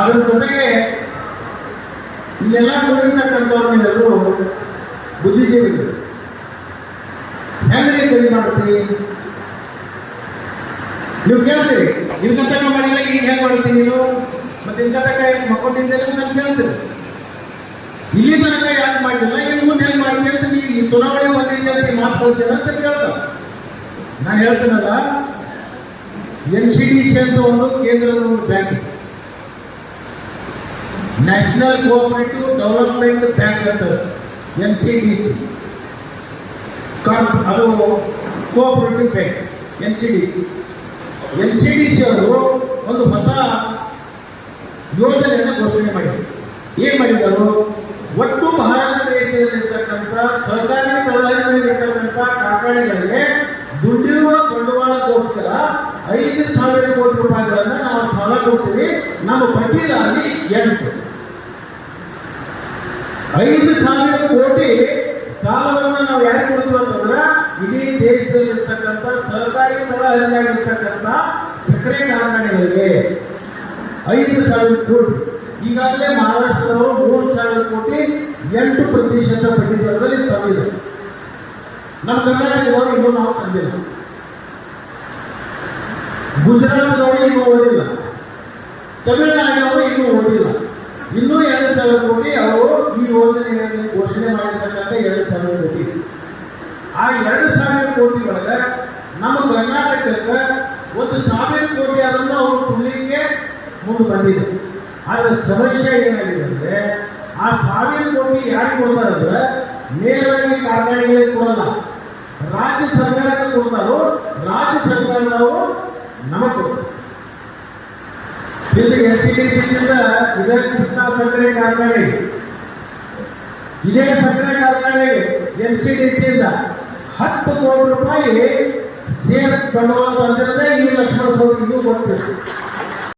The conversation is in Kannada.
ಅದರ ಜೊತೆಗೆ ಇಲ್ಲೆಲ್ಲ ಕುಡಿತಕ್ಕಂಥವ್ರನ್ನೆಲ್ಲರೂ ಬುದ್ಧಿಜೀವಿಗಳು. ಹೆಂಗ್ರಿ ಕೈ ಮಾಡ್ತೀವಿ ನೀವು ಕೇಳ್ತೀರಿ. ನೀವು ಕರ್ತಕ ಮಾಡಿಲ್ಲ ಈಗ ಹೆಂಗ್ ಮಾಡ್ತೀನಿ ನೀವು? ಮತ್ತೆ ಇಂಥ ತನಕ ಮಕ್ಕೊಂಡಿದ್ದೆಲ್ಲ ನಾನು ಕೇಳ್ತೀರಿ ಇಲ್ಲಿ ತನಕ ಯಾಕೆ ಮಾಡಿಲ್ಲ, ಇನ್ನು ಮುಂದೆ ಹೆಂಗ್ ಮಾಡ್ತೀನಿ ಅಂತ ನೀವು ಈ ಚುನಾವಣೆ ಬಂದಿದ್ದೆ ನೀವು ಮಾತು ಅಂತ ಕೇಳ್ತಾರೆ ನಾನು ಹೇಳ್ತೀನಲ್ಲ, ಎನ್ ಸಿ ಡಿ ಸಿ ಅಂತ ಒಂದು ಕೇಂದ್ರದ ಒಂದು bank national cooperative development bank ಅಂತ ಎನ್ ಸಿ ಡಿ ಸಿ ಅದು cooperative bank N C D C N C D C ಅವರು ಒಂದು ಹೊಸ ಯೋಜನೆಯನ್ನು ಘೋಷಣೆ ಮಾಡಿದರು. ಏನು ಮಾಡಿದರು? ಒಟ್ಟು ಭಾರತ ದೇಶದಲ್ಲಿರ್ತಕ್ಕಂಥ ಸರ್ಕಾರಿ ತಳಹದಿಯಲ್ಲಿರ್ತಕ್ಕಂಥ ಕಾರ್ಖಾನೆಗಳಿಗೆ ದುಡ್ಡಿರುವ ಬಂಡವಾಳಕ್ಕೋಸ್ಕರ ಐದು ಸಾವಿರ ಕೋಟಿ ರೂಪಾಯಿಗಳನ್ನು ನಾವು ಸಾಲ ಕೊಡ್ತೀವಿ. ನಮ್ಮ ಬಡ್ಡಿದಾರಿ ಎಂಟು ಐದು ಸಾವಿರ ಕೋಟಿ ಸಾಲವನ್ನು ನಾವು ಯಾಕೆ ಕೊಡ್ತೀವಿ ಅಂತಂದ್ರೆ ಇಡೀ ದೇಶದಲ್ಲಿರ್ತಕ್ಕಂಥ ಸರ್ಕಾರಿ ತಳಹದಿಯಾಗಿರ್ತಕ್ಕಂಥ ಸಕ್ಕರೆ ಕಾರ್ಖಾನೆಗಳಿಗೆ ಐದು ಸಾವಿರ ಕೋಟಿ. ಈಗಾಗಲೇ ಮಹಾರಾಷ್ಟ್ರದವರು ಮೂರು ಸಾವಿರ ಕೋಟಿ ಎಂಟು ಪ್ರತಿಶತ ಬಡ್ಡಿ ದರದಲ್ಲಿ ತಂದಿದೆ. ನಮ್ಮ ಕರ್ನಾಟಕದವರು ಇನ್ನೂ ನಾವು ತಂದಿಲ್ಲ. ಗುಜರಾತ್ನವರು ಇನ್ನೂ ಓದಿಲ್ಲ. ತಮಿಳುನಾಡಿನವರು ಇನ್ನೂ ಓದಿಲ್ಲ. ಇನ್ನೂ ಎರಡು ಸಾವಿರ ಕೋಟಿ ಅವರು ಈ ಯೋಜನೆಯಲ್ಲಿ ಘೋಷಣೆ ಮಾಡಿರ್ತಕ್ಕಂಥ ಎರಡು ಸಾವಿರ ಕೋಟಿ. ಆ ಎರಡು ಸಾವಿರ ಕೋಟಿ ಒಳಗೆ ನಮ್ಮ ಕರ್ನಾಟಕಕ್ಕೆ ಒಂದು ಸಾವಿರ ಕೋಟಿ ಅದನ್ನು ಅವರು ಕೊಡಲಿಕ್ಕೆ ಮುಂದೆ ಬಂದಿದೆ. ಆದರೆ ಸಮಸ್ಯೆ ಏನಾಗಿದೆ ಅಂದ್ರೆ ಆ ಸಾವಿರ ಕೋಟಿ ಯಾರಿಗೆ ಕೊಡ್ತಾರೆ ಅಂದ್ರೆ ನೇರವಾಗಿ ಕಾರ್ಖಾನೆಗಳಿಗೆ ಕೊಡಲ್ಲ. ರಾಜ್ಯ ಸರ್ಕಾರಕ್ಕೆ ಕೊಡ್ತಾರೋ ರಾಜ್ಯ ಸರ್ಕಾರದವರು ನಮಗೆ ಕೊಡ್ತಾರೆ. ಎಸ್ ಸಿ ಡಿ ಸಿಯಿಂದ ಇದೇ ಕೃಷ್ಣ ಸಕ್ಕರೆ ಕಾರ್ಖಾನೆ. ಇದೇ ಸಕ್ಕರೆ ಕಾರ್ಖಾನೆ ಎನ್ ಸಿ ಡಿ ಸಿಯಿಂದ ಹತ್ತು ಕೋಟಿ ರೂಪಾಯಿ ಸೇರ್ ಪ್ರಮಾಣ ಬಂದಿರದೇ ಈ ಲಕ್ಷ್ಮಣ ಸೌಲಭ್ಯ ಕೊಡ್ತೀವಿ.